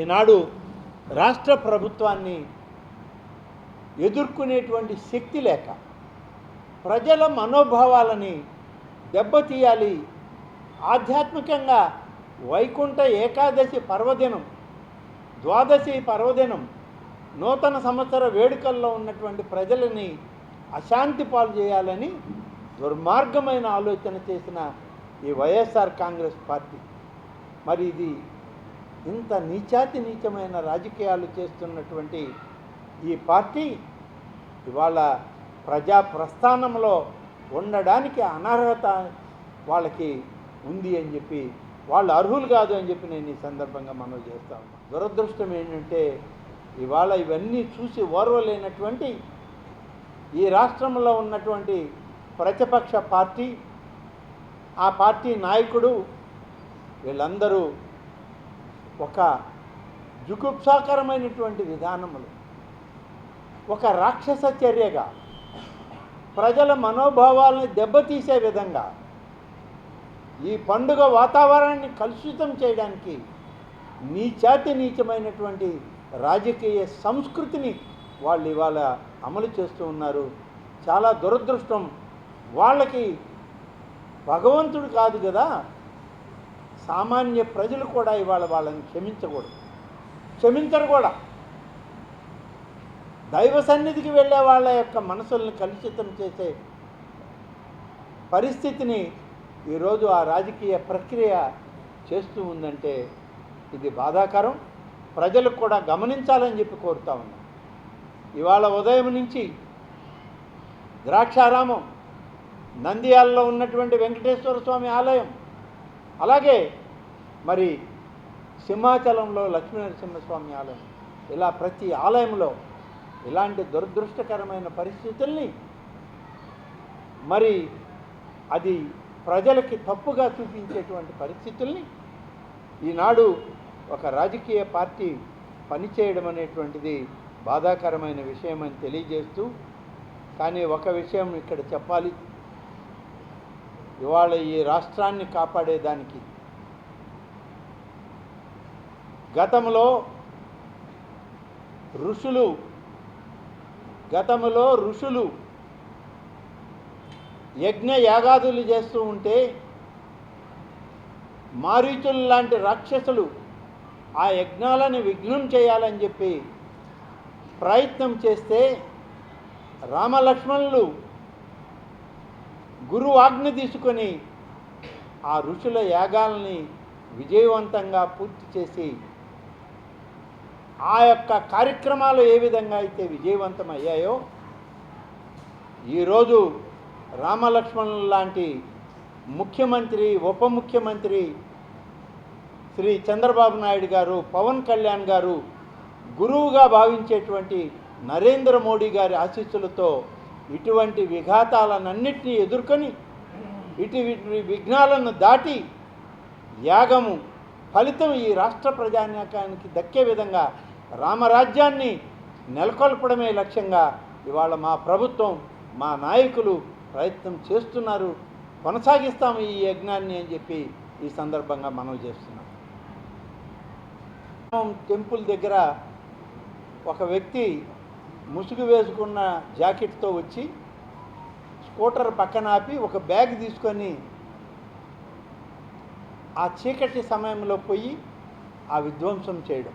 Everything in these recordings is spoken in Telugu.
ఈనాడు రాష్ట్ర ప్రభుత్వాన్ని ఎదుర్కొనేటువంటి శక్తి లేక ప్రజల మనోభావాలని దెబ్బతీయాలి. ఆధ్యాత్మికంగా వైకుంఠ ఏకాదశి పర్వదినం ద్వాదశి పర్వదినం నూతన సంవత్సర వేడుకల్లో ఉన్నటువంటి ప్రజలని అశాంతి పాలు చేయాలని దుర్మార్గమైన ఆలోచన చేసిన ఈ వైఎస్ఆర్ కాంగ్రెస్ పార్టీ. మరి ఇది ఇంత నీచాతి నీచమైన రాజకీయాలు చేస్తున్నటువంటి ఈ పార్టీ ఇవాళ ప్రజా ప్రస్థానంలో ఉండడానికి అనర్హత వాళ్ళకి ఉంది అని చెప్పి వాళ్ళు అర్హులు కాదు అని చెప్పి నేను ఈ సందర్భంగా మనం చేస్తా ఉన్నాను దురదృష్టం ఏంటంటే ఇవాళ ఇవన్నీ చూసి ఓర్వలేనటువంటి ఈ రాష్ట్రంలో ఉన్నటువంటి ప్రతిపక్ష పార్టీ ఆ పార్టీ నాయకుడు వీళ్ళందరూ ఒక జుగుప్సాకరమైనటువంటి విధానములు. ఒక రాక్షస చర్యగా ప్రజల మనోభావాలను దెబ్బతీసే విధంగా ఈ పండుగ వాతావరణాన్ని కలుషితం చేయడానికి నీచాతి నీచమైనటువంటి రాజకీయ సంస్కృతిని వాళ్ళు ఇవాళ అమలు చేస్తూ ఉన్నారు. చాలా దురదృష్టం. వాళ్ళకి భగవంతుడు కాదు కదా సామాన్య ప్రజలు కూడా ఇవాళ వాళ్ళని క్షమించకూడదు. క్షమించరు కూడా. దైవ సన్నిధికి వెళ్ళే వాళ్ళ యొక్క మనసుల్ని కలుషితం చేసే పరిస్థితిని ఈరోజు ఆ రాజకీయ ప్రక్రియ చేస్తూ ఉందంటే ఇది బాధాకరం. ప్రజలు కూడా గమనించాలని చెప్పి కోరుతా ఉన్నాం. ఇవాళ ఉదయం నుంచి ద్రాక్షారామం నంద్యాలలో ఉన్నటువంటి వెంకటేశ్వర స్వామి ఆలయం అలాగే మరి సింహాచలంలో లక్ష్మీనరసింహస్వామి ఆలయం ఇలా ప్రతి ఆలయంలో ఇలాంటి దురదృష్టకరమైన పరిస్థితుల్ని మరి అది ప్రజలకి తప్పుగా చూపించేటువంటి పరిస్థితుల్ని ఈనాడు ఒక రాజకీయ పార్టీ పనిచేయడం అనేటువంటిది బాధాకరమైన విషయం అని తెలియజేస్తూ కానీ ఒక విషయం ఇక్కడ చెప్పాలి. ఇవాళ ఈ రాష్ట్రాన్ని కాపాడేదానికి గతంలో ఋషులు గతంలో ఋషులు యజ్ఞ యాగాదులు చేస్తూ ఉంటే మారీచులు లాంటి రాక్షసులు ఆ యజ్ఞాలను విఘ్నం చేయాలని చెప్పి ప్రయత్నం చేస్తే రామలక్ష్మణులు గురువు ఆజ్ఞ తీసుకొని ఆ ఋషుల యాగాల్ని విజయవంతంగా పూర్తి చేసి ఆ యొక్క కార్యక్రమాలు ఏ విధంగా అయితే విజయవంతం అయ్యాయో ఈరోజు రామలక్ష్మణులు లాంటి ముఖ్యమంత్రి ఉప ముఖ్యమంత్రి శ్రీ చంద్రబాబు నాయుడు గారు పవన్ కళ్యాణ్ గారు గురువుగా భావించేటువంటి నరేంద్ర మోడీ గారి ఆశీస్సులతో ఇటువంటి విఘాతాలన్నింటినీ ఎదుర్కొని ఇటు విఘ్నాలను దాటి యాగము ఫలితం ఈ రాష్ట్ర ప్రజాన్యాకానికి దక్కే విధంగా రామరాజ్యాన్ని నెలకొల్పడమే లక్ష్యంగా ఇవాళ మా ప్రభుత్వం మా నాయకులు ప్రయత్నం చేస్తున్నారు. కొనసాగిస్తాము ఈ యజ్ఞాన్ని అని చెప్పి ఈ సందర్భంగా మనం చేస్తున్నాం. టెంపుల్ దగ్గర ఒక వ్యక్తి ముసుగు వేసుకున్న జాకెట్తో వచ్చి స్కూటర్ పక్కన ఆపి ఒక బ్యాగ్ తీసుకొని ఆ చీకటి సమయంలో పోయి ఆ విధ్వంసం చేయడం.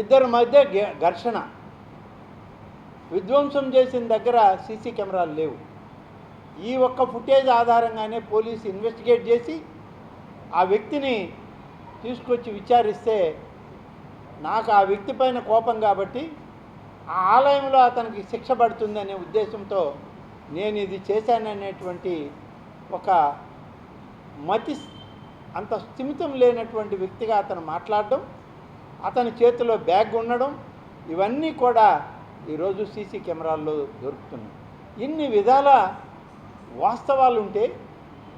ఇద్దరి మధ్య ఘర్షణ. విధ్వంసం చేసిన దగ్గర సీసీ కెమెరాలు లేవు. ఈ ఒక్క ఫుటేజ్ ఆధారంగానే పోలీసు ఇన్వెస్టిగేట్ చేసి ఆ వ్యక్తిని తీసుకొచ్చి విచారిస్తే నాకు ఆ వ్యక్తి పైన కోపం కాబట్టి ఆ ఆలయంలో అతనికి శిక్ష పడుతుందనే ఉద్దేశంతో నేను ఇది చేశాననేటువంటి ఒక మతి అంత స్థిమితం లేనటువంటి వ్యక్తిగా అతను మాట్లాడడం అతని చేతిలో బ్యాగ్ ఉండడం ఇవన్నీ కూడా ఈరోజు సీసీ కెమెరాల్లో దొరుకుతున్నాయి. ఇన్ని విధాల వాస్తవాలు ఉంటే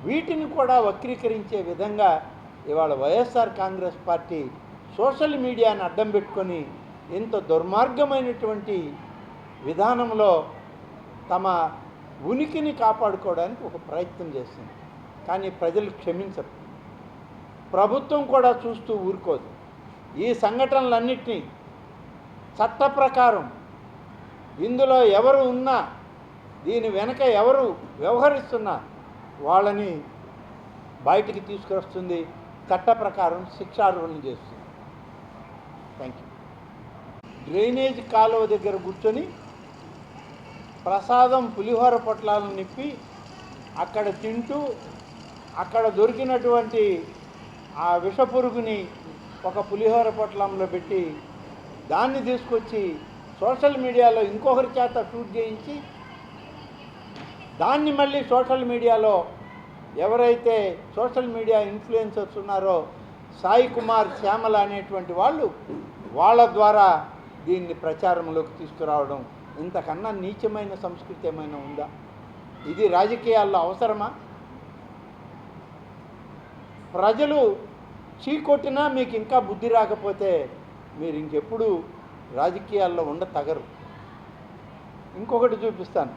వీటిని కూడా వక్రీకరించే విధంగా ఇవాళ వైఎస్ఆర్ కాంగ్రెస్ పార్టీ సోషల్ మీడియాని అడ్డం పెట్టుకొని ఇంత దుర్మార్గమైనటువంటి విధానంలో తమ ఉనికిని కాపాడుకోవడానికి ఒక ప్రయత్నం చేస్తుంది. కానీ ప్రజలు క్షమించరు. ప్రభుత్వం కూడా చూస్తూ ఊరుకోదు. ఈ సంఘటనలన్నింటినీ చట్ట ప్రకారం ఇందులో ఎవరు ఉన్నా దీని వెనక ఎవరు వ్యవహరిస్తున్నా వాళ్ళని బయటికి తీసుకొస్తుంది చట్ట ప్రకారం శిక్షార్హులను చేస్తుంది. థ్యాంక్ యూ డ్రైనేజ్ కాలువ దగ్గర కూర్చొని ప్రసాదం పులిహోర పొట్లాలను నిప్పి అక్కడ తింటూ అక్కడ దొరికినటువంటి ఆ విషపురుగుని ఒక పులిహోర పొట్లంలో పెట్టి దాన్ని తీసుకొచ్చి సోషల్ మీడియాలో ఇంకొకరి చేత షూట్ చేయించి దాన్ని మళ్ళీ సోషల్ మీడియాలో ఎవరైతే సోషల్ మీడియా ఇన్ఫ్లుయెన్సర్స్ ఉన్నారో సాయి కుమార్ శ్యామల అనేటువంటి వాళ్ళు వాళ్ళ ద్వారా దీన్ని ప్రచారంలోకి తీసుకురావడం ఇంతకన్నా నీచమైన సంస్కృతి ఏమైనా ఉందా? ఇది రాజకీయాల్లో అవసరమా? ప్రజలు చీకొట్టినా మీకు ఇంకా బుద్ధి రాకపోతే మీరు ఇంకెప్పుడు రాజకీయాల్లో ఉండ తగరు ఇంకొకటి చూపిస్తాను.